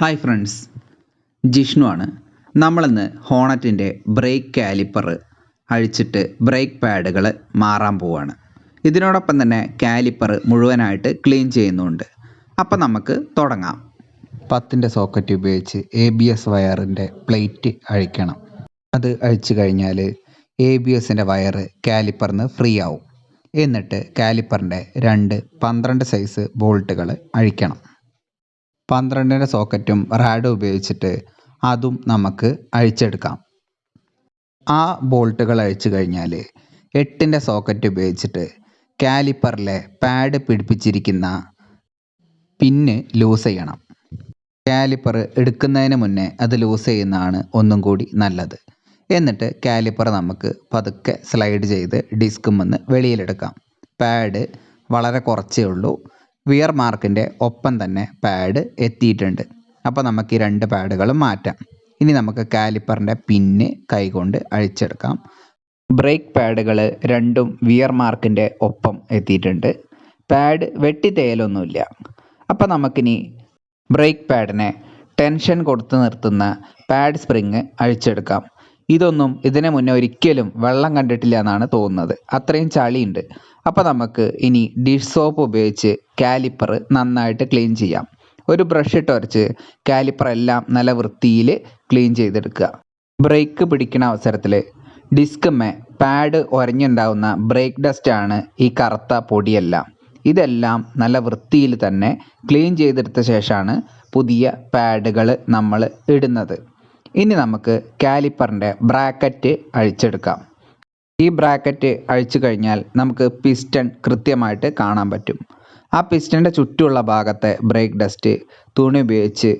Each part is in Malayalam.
ഹായ് ഫ്രണ്ട്സ് ജിഷ്ണു ആണ്. നമ്മളിന്ന് ഹോണറ്റിന്റെ ബ്രേക്ക് കാലിപ്പർ അഴിച്ചിട്ട് ബ്രേക്ക് പാഡുകൾ മാറാൻ പോവുകയാണ് ഇതിനോടൊപ്പം തന്നെ കാലിപ്പർ മുഴുവനായിട്ട് ക്ലീൻ ചെയ്യുന്നുണ്ട്. അപ്പം നമുക്ക് തുടങ്ങാം. പത്തിന്റെ സോക്കറ്റ് ഉപയോഗിച്ച് എ ബി എസ് വയറിന്റെ പ്ലേറ്റ് അഴിക്കണം. അത് അഴിച്ചു കഴിഞ്ഞാൽ എ ബി എസിന്റെ വയറ് കാലിപ്പറിന് ഫ്രീ ആവും. എന്നിട്ട് കാലിപ്പറിന്റെ രണ്ട് പന്ത്രണ്ട് സൈസ് ബോൾട്ടുകൾ അഴിക്കണം. പന്ത്രണ്ടിന്റെ സോക്കറ്റും റാഡും ഉപയോഗിച്ചിട്ട് അതും നമുക്ക് അഴിച്ചെടുക്കാം. ആ ബോൾട്ടുകൾ അഴിച്ചു കഴിഞ്ഞാൽ എട്ടിന്റെ സോക്കറ്റ് ഉപയോഗിച്ചിട്ട് കാലിപ്പറിലെ പാഡ് പിടിപ്പിച്ചിരിക്കുന്ന പിന്ന് ലൂസ് ചെയ്യണം. കാലിപ്പർ എടുക്കുന്നതിന് മുന്നേ അത് ലൂസ് ചെയ്യുന്നതാണ് ഒന്നും കൂടി നല്ലത്. എന്നിട്ട് കാലിപ്പർ നമുക്ക് പതുക്കെ സ്ലൈഡ് ചെയ്ത് ഡിസ്കും വന്ന് വെളിയിലെടുക്കാം. പാഡ് വളരെ കുറച്ചേ ഉള്ളൂ. വിയർ മാർക്കിന്റെ ഒപ്പം തന്നെ പാഡ് എത്തിയിട്ടുണ്ട്. അപ്പോൾ നമുക്ക് ഈ രണ്ട് പാഡുകളും മാറ്റാം. ഇനി നമുക്ക് കാലിപ്പറിന്റെ പിന്ന് കൈകൊണ്ട് അഴിച്ചെടുക്കാം. ബ്രേക്ക് പാഡുകൾ രണ്ടും വിയർ മാർക്കിന്റെ ഒപ്പം എത്തിയിട്ടുണ്ട്. പാഡ് വെട്ടി തേയലൊന്നുമില്ല. അപ്പോൾ നമുക്കിനി ബ്രേക്ക് പാഡിനെ ടെൻഷൻ കൊടുത്ത് നിർത്തുന്ന പാഡ് സ്പ്രിങ് അഴിച്ചെടുക്കാം. ഇതൊന്നും ഇതിനു മുന്നേ ഒരിക്കലും വെള്ളം കണ്ടിട്ടില്ല എന്നാണ് തോന്നുന്നത്. അത്രയും ചളിയുണ്ട്. അപ്പോൾ നമുക്ക് ഇനി ഡിഷ് സോപ്പ് ഉപയോഗിച്ച് കാലിപ്പർ നന്നായിട്ട് ക്ലീൻ ചെയ്യാം. ഒരു ബ്രഷ് ഇട്ട് ഉരച്ച് കാലിപ്പർ എല്ലാം നല്ല വൃത്തിയിൽ ക്ലീൻ ചെയ്തെടുക്കുക. ബ്രേക്ക് പിടിക്കുന്ന അവസരത്തിൽ ഡിസ്കുമേ പാഡ് ഉരഞ്ഞുണ്ടാവുന്ന ബ്രേക്ക് ഡസ്റ്റ് ആണ് ഈ കറുത്ത പൊടിയെല്ലാം. ഇതെല്ലാം നല്ല വൃത്തിയിൽ തന്നെ ക്ലീൻ ചെയ്തെടുത്ത ശേഷമാണ് പുതിയ പാഡുകൾ നമ്മൾ ഇടുന്നത്. ഇനി നമുക്ക് കാലിപ്പറിന്റെ ബ്രാക്കറ്റ് അഴിച്ചെടുക്കാം. ഈ ബ്രാക്കറ്റ് അഴിച്ചു കഴിഞ്ഞാൽ നമുക്ക് പിസ്റ്റൺ കൃത്യമായിട്ട് കാണാൻ പറ്റും. ആ പിസ്റ്റന്റെ ചുറ്റുമുള്ള ഭാഗത്തെ ബ്രേക്ക് ഡസ്റ്റ് തുണി ഉപയോഗിച്ച്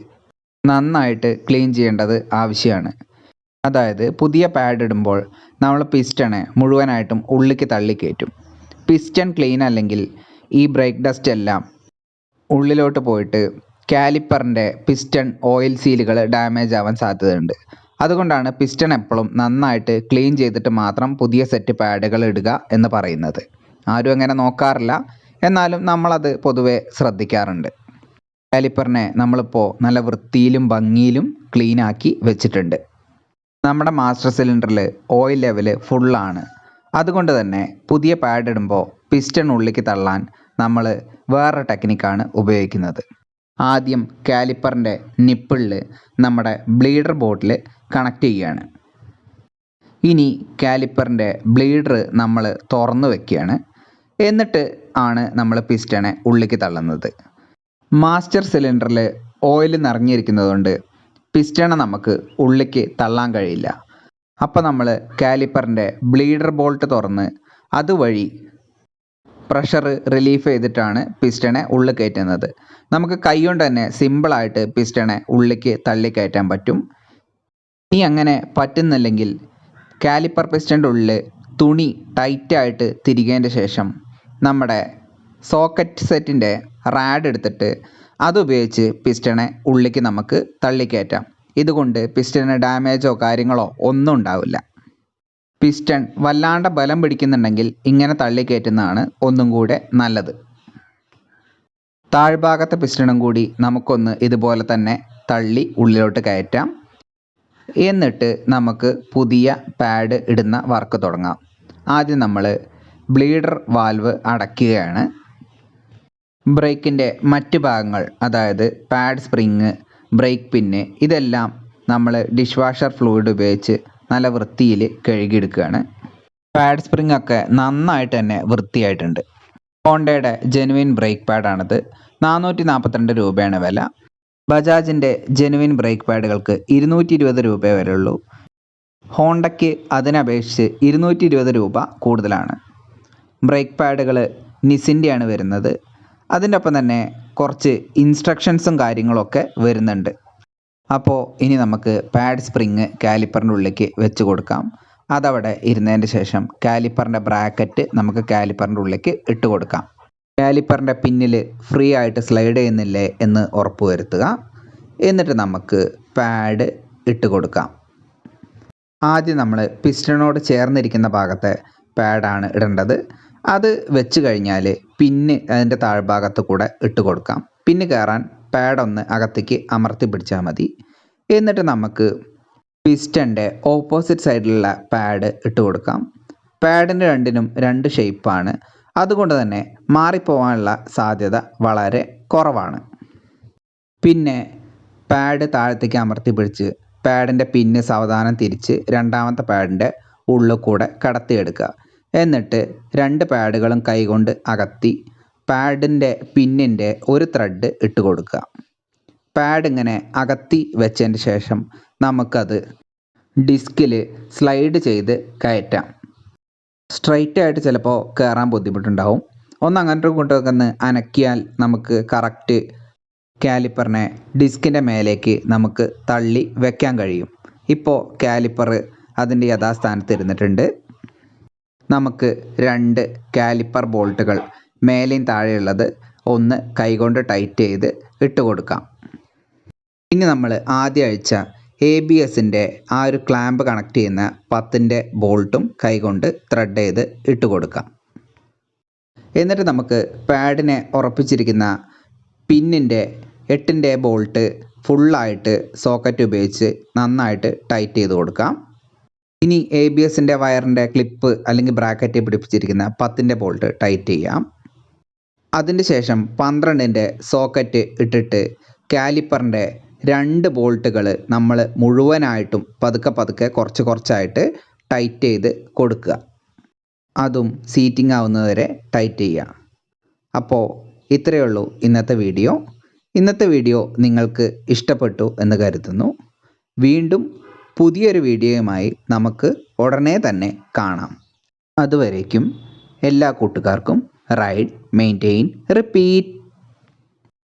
നന്നായിട്ട് ക്ലീൻ ചെയ്യേണ്ടത് ആവശ്യമാണ്. അതായത് പുതിയ പാഡ് ഇടുമ്പോൾ നമ്മൾ പിസ്റ്റണെ മുഴുവനായിട്ടും ഉള്ളിലേക്ക് തള്ളിക്കയറ്റും പിസ്റ്റൺ ക്ലീൻ അല്ലെങ്കിൽ ഈ ബ്രേക്ക് ഡസ്റ്റ് എല്ലാം ഉള്ളിലോട്ട് പോയിട്ട് കാലിപ്പറിന്റെ പിസ്റ്റൺ ഓയിൽ സീലുകൾ ഡാമേജ് ആവാൻ സാധ്യതയുണ്ട്. അതുകൊണ്ടാണ് പിസ്റ്റൺ എപ്പോഴും നന്നായിട്ട് ക്ലീൻ ചെയ്തിട്ട് മാത്രം പുതിയ സെറ്റ് പാഡുകൾ ഇടുക എന്ന് പറയുന്നത്. ആരും അങ്ങനെ നോക്കാറില്ല. എന്നാലും നമ്മളത് പൊതുവെ ശ്രദ്ധിക്കാറുണ്ട്. കാലിപ്പറിനെ നമ്മളിപ്പോൾ നല്ല വൃത്തിയിലും ഭംഗിയിലും ക്ലീനാക്കി വെച്ചിട്ടുണ്ട്. നമ്മുടെ മാസ്റ്റർ സിലിണ്ടറിൽ ഓയിൽ ലെവൽ ഫുള്ളാണ് അതുകൊണ്ട് തന്നെ പുതിയ പാഡ് ഇടുമ്പോൾ പിസ്റ്റൺ ഉള്ളിലേക്ക് തള്ളാൻ നമ്മൾ വേറെ ടെക്നിക്കാണ് ഉപയോഗിക്കുന്നത്. ആദ്യം കാലിപ്പറിന്റെ നിപ്പിളിൽ നമ്മുടെ ബ്ലീഡർ ബോട്ടിൽ കണക്ട് ചെയ്യുകയാണ്. ഇനി കാലിപ്പറിന്റെ ബ്ലീഡർ നമ്മൾ തുറന്ന് വെക്കുകയാണ്. എന്നിട്ട് ആണ് നമ്മൾ പിസ്റ്റണെ ഉള്ളിലേക്ക് തള്ളുന്നത്. മാസ്റ്റർ സിലിണ്ടറിൽ ഓയിൽ നിറഞ്ഞിരിക്കുന്നതുകൊണ്ട് പിസ്റ്റണെ നമുക്ക് ഉള്ളിലേക്ക് തള്ളാൻ കഴിയില്ല. അപ്പോൾ നമ്മൾ കാലിപ്പറിന്റെ ബ്ലീഡർ ബോൾട്ട് തുറന്ന് അതുവഴി പ്രഷർ റിലീഫ് ചെയ്തിട്ടാണ് പിസ്റ്റണെ ഉള്ളിൽ കയറ്റുന്നത്. നമുക്ക് കൈകൊണ്ട് തന്നെ സിമ്പിളായിട്ട് പിസ്റ്റണെ ഉള്ളിലേക്ക് തള്ളിക്കയറ്റാൻ പറ്റും. ഇനി അങ്ങനെ പറ്റുന്നില്ലെങ്കിൽ കാലിപ്പർ പിസ്റ്റന്റെ ഉള്ളിൽ തുണി ടൈറ്റായിട്ട് തിരികേന്റെ ശേഷം നമ്മുടെ സോക്കറ്റ് സെറ്റിന്റെ റാഡ് എടുത്തിട്ട് അതുപയോഗിച്ച് പിസ്റ്റണെ ഉള്ളിലേക്ക് നമുക്ക് തള്ളിക്കയറ്റാം. ഇതുകൊണ്ട് പിസ്റ്റണിന് ഡാമേജോ കാര്യങ്ങളോ ഒന്നും ഉണ്ടാവില്ല. പിസ്റ്റൺ വല്ലാണ്ട് ബലം പിടിക്കുന്നുണ്ടെങ്കിൽ ഇങ്ങനെ തള്ളിക്കയറ്റുന്നതാണ് ഒന്നും കൂടെ നല്ലത്. താഴ്ഭാഗത്തെ പിസ്റ്റണും കൂടി നമുക്കൊന്ന് ഇതുപോലെ തന്നെ തള്ളി ഉള്ളിലോട്ട് കയറ്റാം. എന്നിട്ട് നമുക്ക് പുതിയ പാഡ് ഇടുന്ന വർക്ക് തുടങ്ങാം. ആദ്യം നമ്മൾ ബ്ലീഡർ വാൽവ് അടയ്ക്കുകയാണ്. ബ്രേക്കിന്റെ മറ്റ് ഭാഗങ്ങൾ അതായത് പാഡ് സ്പ്രിങ് ബ്രേക്ക് പിന്ന് ഇതെല്ലാം നമ്മൾ ഡിഷ് വാഷർ ഫ്ലൂയിഡ് ഉപയോഗിച്ച് നല്ല വൃത്തിയിൽ കഴുകിയെടുക്കുകയാണ്. പാഡ് സ്പ്രിങ് ഒക്കെ നന്നായിട്ട് തന്നെ വൃത്തിയായിട്ടുണ്ട്. ഹോണ്ടയുടെ ജെനുവിൻ ബ്രേക്ക് പാഡാണിത് നാനൂറ്റി നാൽപ്പത്തിരണ്ട് രൂപയാണ് വില. ബജാജിന്റെ ജെനുവിൻ ബ്രേക്ക് പാഡുകൾക്ക് ഇരുന്നൂറ്റി ഇരുപത് രൂപയെ വരെയുള്ളൂ. ഹോണ്ടയ്ക്ക് അതിനപേക്ഷിച്ച് ഇരുന്നൂറ്റി ഇരുപത് രൂപ കൂടുതലാണ്. ബ്രേക്ക് പാഡുകൾ നിസിന്റെയാണ് വരുന്നത്. അതിന്റെ ഒപ്പം തന്നെ കുറച്ച് ഇൻസ്ട്രക്ഷൻസും കാര്യങ്ങളൊക്കെ വരുന്നുണ്ട്. അപ്പോൾ ഇനി നമുക്ക് പാഡ് സ്പ്രിങ് കാലിപ്പറിന്റെ ഉള്ളിലേക്ക് വെച്ച് കൊടുക്കാം. അതവിടെ ഇരുന്നതിന്റെ ശേഷം കാലിപ്പറിന്റെ ബ്രാക്കറ്റ് നമുക്ക് കാലിപ്പറിന്റെ ഉള്ളിലേക്ക് ഇട്ട് കൊടുക്കാം. കാലിപ്പറിന്റെ പിന്നിൽ ഫ്രീ ആയിട്ട് സ്ലൈഡ് ചെയ്യുന്നില്ലേ എന്ന് ഉറപ്പ് വരുത്തുക. എന്നിട്ട് നമുക്ക് പാഡ് ഇട്ട് കൊടുക്കാം. ആദ്യം നമ്മൾ പിസ്റ്റണോട് ചേർന്നിരിക്കുന്ന ഭാഗത്തെ പാഡാണ് ഇടേണ്ടത്. അത് വെച്ച് കഴിഞ്ഞാൽ പിന്ന് അതിന്റെ താഴ്ഭാഗത്ത് കൂടെ ഇട്ട് കൊടുക്കാം. പിന്ന് കയറാൻ പാഡൊന്ന് അകത്തേക്ക് അമർത്തി പിടിച്ചാൽ മതി. എന്നിട്ട് നമുക്ക് പിസ്റ്റന്റെ ഓപ്പോസിറ്റ് സൈഡിലുള്ള പാഡ് ഇട്ട് കൊടുക്കാം. പാഡിന്റെ രണ്ടിനും രണ്ട് ഷേപ്പാണ് അതുകൊണ്ട് തന്നെ മാറിപ്പോവാനുള്ള സാധ്യത വളരെ കുറവാണ്. പിന്നെ പാഡ് താഴത്തേക്ക് അമർത്തി പിടിച്ച് പാഡിന്റെ പിന്ന് സാവധാനം തിരിച്ച് രണ്ടാമത്തെ പാഡിന്റെ ഉള്ളിൽ കൂടെ കടത്തിയെടുക്കുക. എന്നിട്ട് രണ്ട് പാഡുകളും കൈകൊണ്ട് അകത്തി പാഡിന്റെ പിന്നിന്റെ ഒരു ത്രെഡ് ഇട്ട് കൊടുക്കുക. പാഡ് ഇങ്ങനെ അകത്തി വെച്ചതിന് ശേഷം നമുക്കത് ഡിസ്കിൽ സ്ലൈഡ് ചെയ്ത് കയറ്റാം. സ്ട്രൈറ്റ് ആയിട്ട് ചിലപ്പോൾ കയറാൻ ബുദ്ധിമുട്ടുണ്ടാവും. ഒന്ന് അങ്ങോട്ടും ഇങ്ങോട്ടും ഒന്ന് അനക്കിയാൽ നമുക്ക് കറക്റ്റ് കാലിപ്പറിനെ ഡിസ്കിന്റെ മേലേക്ക് നമുക്ക് തള്ളി വെക്കാൻ കഴിയും. ഇപ്പോൾ കാലിപ്പർ അതിന്റെ യഥാസ്ഥാനത്ത് ഇരുന്നിട്ടുണ്ട്. നമുക്ക് രണ്ട് കാലിപ്പർ ബോൾട്ടുകൾ മേലെയും താഴെയുള്ളത് ഒന്ന് കൈകൊണ്ട് ടൈറ്റ് ചെയ്ത് ഇട്ട് കൊടുക്കാം. ഇനി നമ്മൾ ആദ്യ ആഴ്ച എ ബി എസിന്റെ ആ ഒരു ക്ലാമ്പ് കണക്ട് ചെയ്യുന്ന പത്തിന്റെ ബോൾട്ടും കൈകൊണ്ട് ത്രെഡ് ചെയ്ത് ഇട്ട് കൊടുക്കാം. എന്നിട്ട് നമുക്ക് പാഡിനെ ഉറപ്പിച്ചിരിക്കുന്ന പിന്നിന്റെ എട്ടിന്റെ ബോൾട്ട് ഫുള്ളായിട്ട് സോക്കറ്റ് ഉപയോഗിച്ച് നന്നായിട്ട് ടൈറ്റ് ചെയ്ത് കൊടുക്കാം. ഇനി എ ബി എസിന്റെ വയറിന്റെ ക്ലിപ്പ് അല്ലെങ്കിൽ ബ്രാക്കറ്റ് പിടിപ്പിച്ചിരിക്കുന്ന പത്തിന്റെ ബോൾട്ട് ടൈറ്റ് ചെയ്യാം. അതിന് ശേഷം പന്ത്രണ്ടിന്റെ സോക്കറ്റ് ഇട്ടിട്ട് കാലിപ്പറിന്റെ രണ്ട് ബോൾട്ടുകൾ നമ്മൾ മുഴുവനായിട്ടും പതുക്കെ പതുക്കെ കുറച്ച് കുറച്ചായിട്ട് ടൈറ്റ് ചെയ്ത് കൊടുക്കുക. അതും സീറ്റിംഗ് ആവുന്നതുവരെ ടൈറ്റ് ചെയ്യുക. അപ്പോൾ ഇത്രയേ ഉള്ളൂ ഇന്നത്തെ വീഡിയോ. ഇന്നത്തെ വീഡിയോ നിങ്ങൾക്ക് ഇഷ്ടപ്പെട്ടു എന്ന് കരുതുന്നു. വീണ്ടും പുതിയൊരു വീഡിയോയുമായി നമുക്ക് ഉടനെ തന്നെ കാണാം. അതുവരേക്കും എല്ലാ കൂട്ടുകാർക്കും റൈഡ് മെയിന്റെയിൻ റിപ്പീറ്റ്